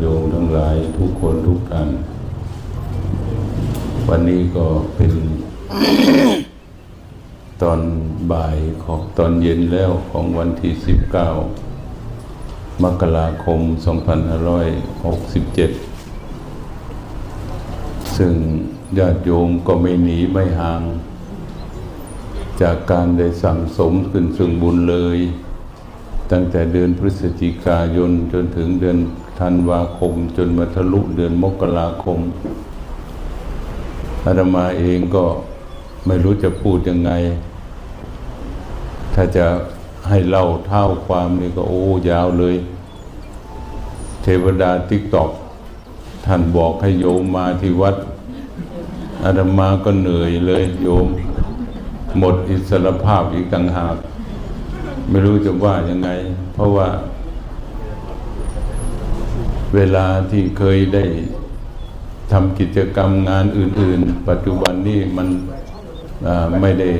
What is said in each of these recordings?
โยมทั้งหลายทุกคนทุกท่านวันนี้ก็เป็นตอนบ่ายของตอนเย็นแล้วของวันที่ 19 มกราคม 2567 ซึ่งญาติโยมก็ไม่หนีไม่ห่าง จากการได้สั่งสมขึ้นซึ่งบุญเลย ตั้งแต่เดือนพฤศจิกายนจนถึงเดือน ธันวาคมจนมาทะลุเดือนมกราคมอาตมาเองก็ไม่รู้จะพูดยังไง ถ้าจะให้เล่าเท่าความนี่ก็โอ้ยาวเลย เทวดาติ๊กตอกท่านบอกให้โยมมาที่วัดอาตมาก็เหนื่อยเลยโยม หมดอิสรภาพอีกต่างหาก ไม่รู้จะว่ายังไง เพราะว่า เวลาที่เคยได้ทำกิจกรรมงานอื่น ๆ ปัจจุบันนี้มันไม่ได้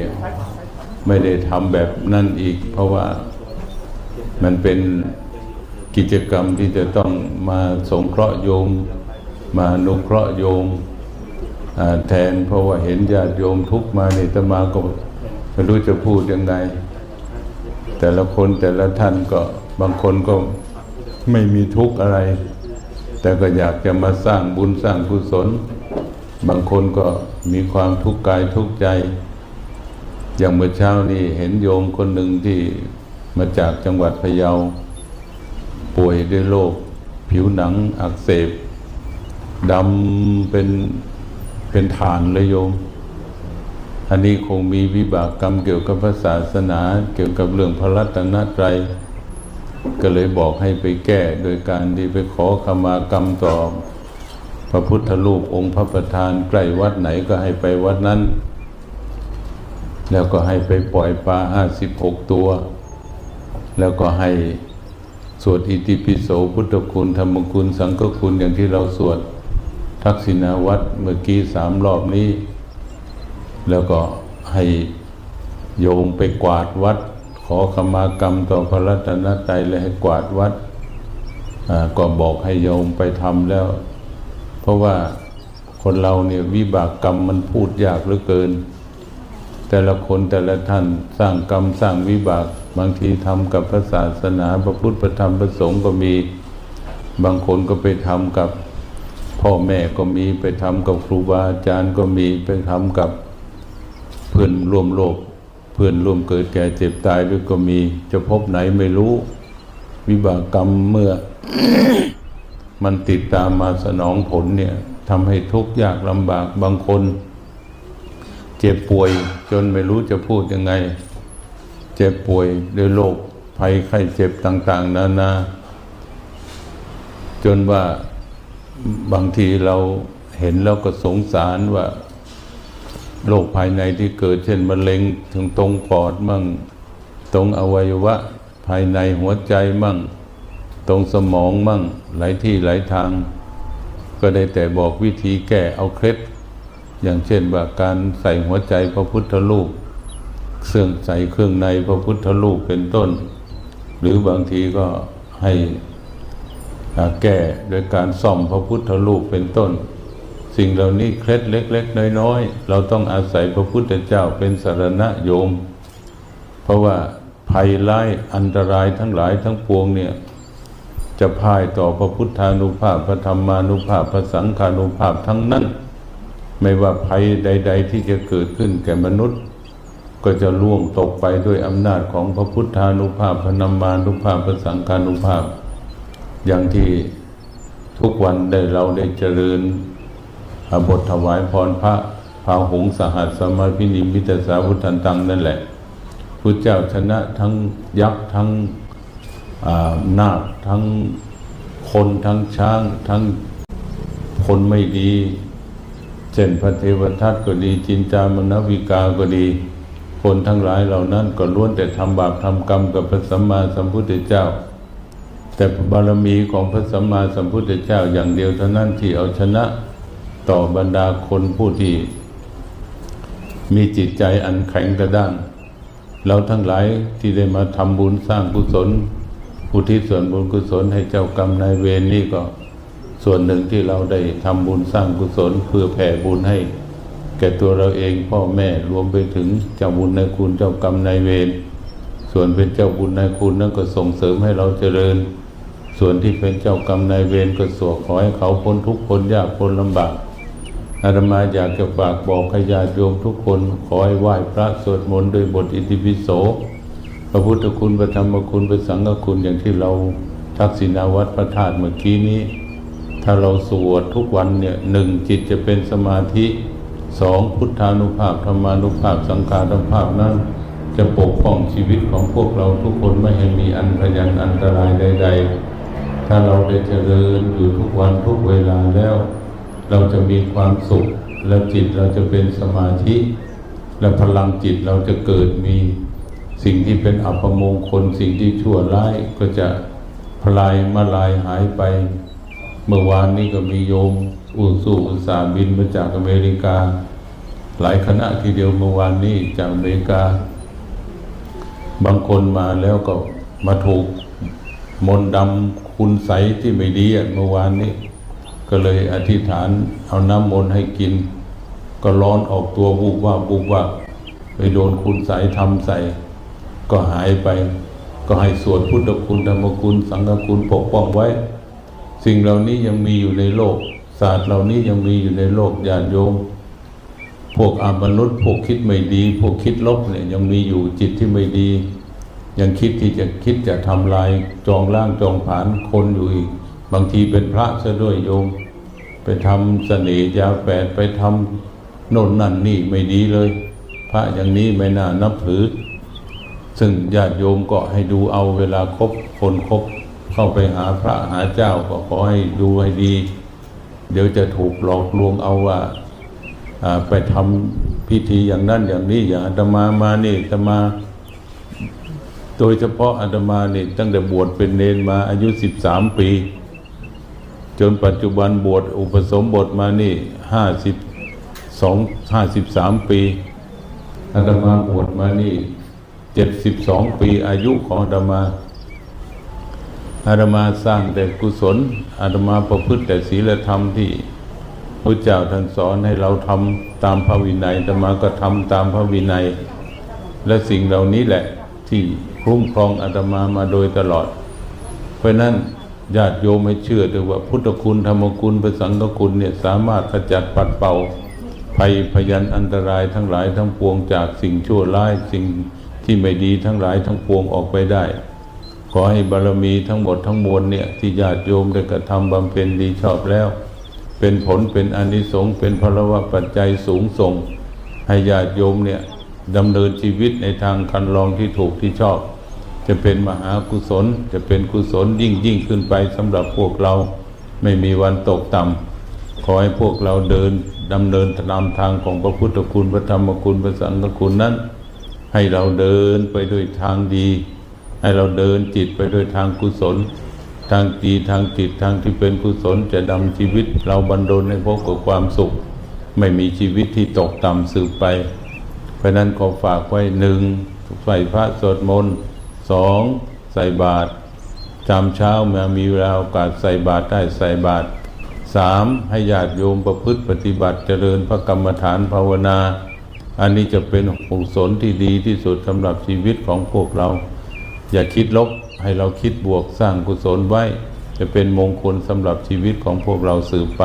ไม่ได้ทำแบบนั่นอีก เพราะว่ามันเป็นกิจกรรมที่จะต้องมาสงเคราะห์โยม มานุเคราะห์โยมแทนเพราะว่าเห็นญาติโยมทุกมาในตมาก็ไม่รู้จะพูดยังไง แต่ละคนแต่ละท่านก็บางคนก็ไม่มีทุกข์อะไร แต่ก็อยากจะมาสร้างบุญสร้างกุศล บางคนก็มีความทุกข์กายทุกข์ใจ อย่างเมื่อเช้านี้เห็นโยมคนหนึ่งที่มาจากจังหวัดพะเยา ป่วยด้วยโรคผิวหนังอักเสบดำเป็นเป็นฐานเลยโยม อันนี้คงมีวิบากกรรมเกี่ยวกับพระศาสนา เกี่ยวกับเรื่องพระรัตนตรัย ก็เลยบอกให้ไปแก้โดยการที่ไปขอขมากรรมต่อพระพุทธรูปองค์พระประธานใกล้วัดไหนก็ให้ไปวัดนั้น แล้วก็ให้ไปปล่อยปลาห้าสิบหกตัว แล้วก็ให้สวดอิติปิโสพุทธคุณธรรมคุณสังฆคุณอย่างที่เราสวดทักษิณาวัดเมื่อกี้สามรอบนี้ แล้วก็ให้โยมไปกวาดวัด ขอขมากรรมต่อพระรัตนตรัยและให้กวาดวัดก็บอกให้โยมไปทำแล้ว เพราะว่าคนเราเนี่ยวิบากกรรมมันพูดยากเหลือเกิน แต่ละคนแต่ละท่านสร้างกรรมสร้างวิบากบางทีทำกับพระศาสนาพระพุทธพระธรรมพระสงฆ์ก็มี บางคนก็ไปทำกับพ่อแม่ก็มีไปทำกับครูบาอาจารย์ก็มีไปทำกับเพื่อนร่วมโลก เพื่อนร่วมเกิดแก่เจ็บตายด้วยก็มี จะพบไหนไม่รู้ วิบากกรรมเมื่อ มันติดตามมาสนองผลเนี่ยทำให้ทุกข์ยากลำบากบางคน เจ็บป่วยจนไม่รู้จะพูดยังไง เจ็บป่วยด้วยโรคภัยไข้เจ็บต่าง ๆ นานา จนว่าบางทีเราเห็นแล้วก็สงสารว่า โรคภายในที่เกิดเช่นมะเร็งถึงตรงปอดมั่ง ตรงอวัยวะ ภายในหัวใจมั่ง ตรงสมองมั่ง หลายที่หลายทาง ก็ได้แต่บอกวิธีแก้เอาเคล็ด อย่างเช่นว่าการใส่หัวใจพระพุทธรูปเครื่องใส่เครื่องในพระพุทธรูปเป็นต้น หรือบางทีก็ให้แก้โดยการซ่อมพระพุทธรูปเป็นต้น สิ่งเหล่านี้เคล็ดเล็ก ๆ น้อยๆ เราต้องอาศัยพระพุทธเจ้าเป็นสารณะโยม เพราะว่าภัยร้ายอันตรายทั้งหลายทั้งปวงเนี่ย จะพ่ายต่อพระพุทธานุภาพพระธรรมานุภาพพระสังฆานุภาพทั้งนั้น ไม่ว่าภัยใด ๆ ที่จะเกิดขึ้นแก่มนุษย์ ก็จะล่วงตกไปด้วยอำนาจของพระพุทธานุภาพพระธรรมานุภาพพระสังฆานุภาพ อย่างที่ทุกวันได้เราได้เจริญ บทถวายพรพระพาหงส์สหัสสมาพินิมิตสาวุธันตังนั่นแหละพุทธเจ้าชนะทั้งยักษ์ทั้งนาคทั้งคนทั้งช้างทั้งคนไม่ดีเช่นพระเทวทัตก็ดีจินจามนวิกาก็ดี คนทั้งหลายเหล่านั้นก็ล้วนแต่ทำบาปทำกรรมกับพระสัมมาสัมพุทธเจ้า แต่บารมีของพระสัมมาสัมพุทธเจ้าอย่างเดียวเท่านั้นที่เอาชนะ ต่อบรรดาคนผู้ที่มีจิตใจอันแข็งกระด้างเราทั้งหลายที่ได้มาทำบุญสร้างกุศลอุทิศส่วนบุญกุศลให้เจ้ากรรมนายเวรนี่ก็ส่วนหนึ่งที่เราได้ทำบุญสร้างกุศลเพื่อแผ่บุญให้ แก่ตัวเราเองพ่อแม่รวมไปถึงเจ้าบุญนายคุณเจ้ากรรมนายเวรส่วนเป็นเจ้าบุญนายคุณนั่นก็ส่งเสริมให้เราเจริญ ส่วนที่เป็นเจ้ากรรมนายเวรก็สวขอให้เขาพ้นทุกข์พ้นยากพ้นลำบาก อาตมาอยากจะฝากบอกให้ญาติโยมทุกคน ขอให้ไหว้พระสวดมนต์ด้วยบทอิติปิโส พระพุทธคุณพระธรรมคุณพระสังฆคุณอย่างที่เราทักษิณาวัดพระธาตุเมื่อกี้นี้ ถ้าเราสวดทุกวันเนี่ยหนึ่งจิตจะเป็นสมาธิสองพุทธานุภาพธรรมานุภาพสังขานุภาพนั้น จะปกป้องชีวิตของพวกเราทุกคนไม่ให้มีอันพยันอันตรายใด ๆ ถ้าเราได้เจริญอยู่ทุกวันทุกเวลาแล้ว เราจะมีความสุข และจิตเราจะเป็นสมาธิ และพลังจิตเราจะเกิดมีสิ่งที่เป็นอัปมงคลสิ่งที่ชั่วร้ายก็จะพลายมาลายหายไป เมื่อวานนี้ก็มีโยมอุสู่อุตสาบินมาจากอเมริกา หลายคณะทีเดียวเมื่อวานนี้จากอเมริกา บางคนมาแล้วก็มาถูกมนต์ดำคุณใสที่ไม่ดีอะเมื่อวานนี้ ก็เลยอธิษฐานเอาน้ำมนต์ให้กิน ก็ร้อนออกตัวบุบว่าบุบว่าไปโดนคุณใสยทำใส่ ก็หายไป ก็ให้สวดพุทธคุณธรรมคุณสังฆคุณปกป้องไว้ สิ่งเหล่านี้ยังมีอยู่ในโลก ศาสตร์เหล่านี้ยังมีอยู่ในโลกญาติโยมพวกอมนุษย์พวกคิดไม่ดี พวกคิดลบเนี่ยยังมีอยู่จิตที่ไม่ดี ยังคิดที่จะคิดจะทำลายจองล่างจองผานคนอยู่อีก บางทีเป็นพระซะด้วยโยม ไปทำเสน่ห์ยาแปดไปทำโน่นนั่นนี่ไม่ดีเลย พระอย่างนี้ไม่น่านับถือ ซึ่งญาติโยมก็ให้ดูเอาเวลาคบคนคบ เข้าไปหาพระหาเจ้าก็ขอให้ดูให้ดี เดี๋ยวจะถูกหลอกลวงเอาว่าไปทำพิธีอย่างนั้นอย่างนี้อย่างอาตมามานี่อาตมาโดยเฉพาะอาตมานี่ตั้งแต่บวชเป็นเนนมาอายุสิบสามปี จนปัจจุบันบวชอุปสมบทมานี่ห้าสิบสองห้าสิบสามปีอาตมาบวชมานี่เจ็ดสิบสองปีอายุของอาตมาอาตมาสร้างแต่กุศลอาตมาประพฤติแต่ศีลธรรมที่พระเจ้าท่านสอนให้เราทำตามพระวินัยอาตมาก็ทำตามพระวินัย และสิ่งเหล่านี้แหละที่คุ้มครองอาตมามาโดยตลอด เพราะนั้น ญาติโยมให้เชื่อเถอะว่าพุทธคุณธรรมคุณพระสังฆคุณเนี่ยสามารถขจัดปัดเป่าภัยพยันอันตรายทั้งหลายทั้งปวงจากสิ่งชั่วร้ายสิ่งที่ไม่ดีทั้งหลายทั้งปวงออกไปได้ ขอให้บารมีทั้งหมดทั้งมวลเนี่ยที่ญาติโยมได้กระทำบำเพ็ญดีชอบแล้ว เป็นผลเป็นอนิสงส์เป็นพลวะปัจจัยสูงส่ง ให้ญาติโยมเนี่ยดำเนินชีวิตในทางคันลองที่ถูกที่ชอบ จะเป็นมหากุศล จะเป็นกุศลยิ่งยิ่งขึ้นไปสำหรับพวกเราไม่มีวันตกต่ำขอให้พวกเราเดินดำเนินตามทางของพระพุทธคุณพระธรรมคุณพระสังฆคุณนั้น ให้เราเดินไปด้วยทางดี ให้เราเดินจิตไปด้วยทางกุศล ทางดีทางจิตทางที่เป็นกุศลจะดำชีวิต เราบรรดลให้พบกับความสุข ไม่มีชีวิตที่ตกต่ำสืบไป เพราะนั้นขอฝากไว้หนึ่งใส่พระสวดมนต์ สองใส่บาตรจำเช้ามามีเวลาโอกาสใส่บาตรได้ใส่บาตรสามให้ญาติโยมประพฤติปฏิบัติเจริญพระกรรมฐานภาวนา อันนี้จะเป็นกุศลที่ดีที่สุดสำหรับชีวิตของพวกเรา อย่าคิดลบให้เราคิดบวกสร้างกุศลไว้ จะเป็นมงคลสำหรับชีวิตของพวกเราสืบไป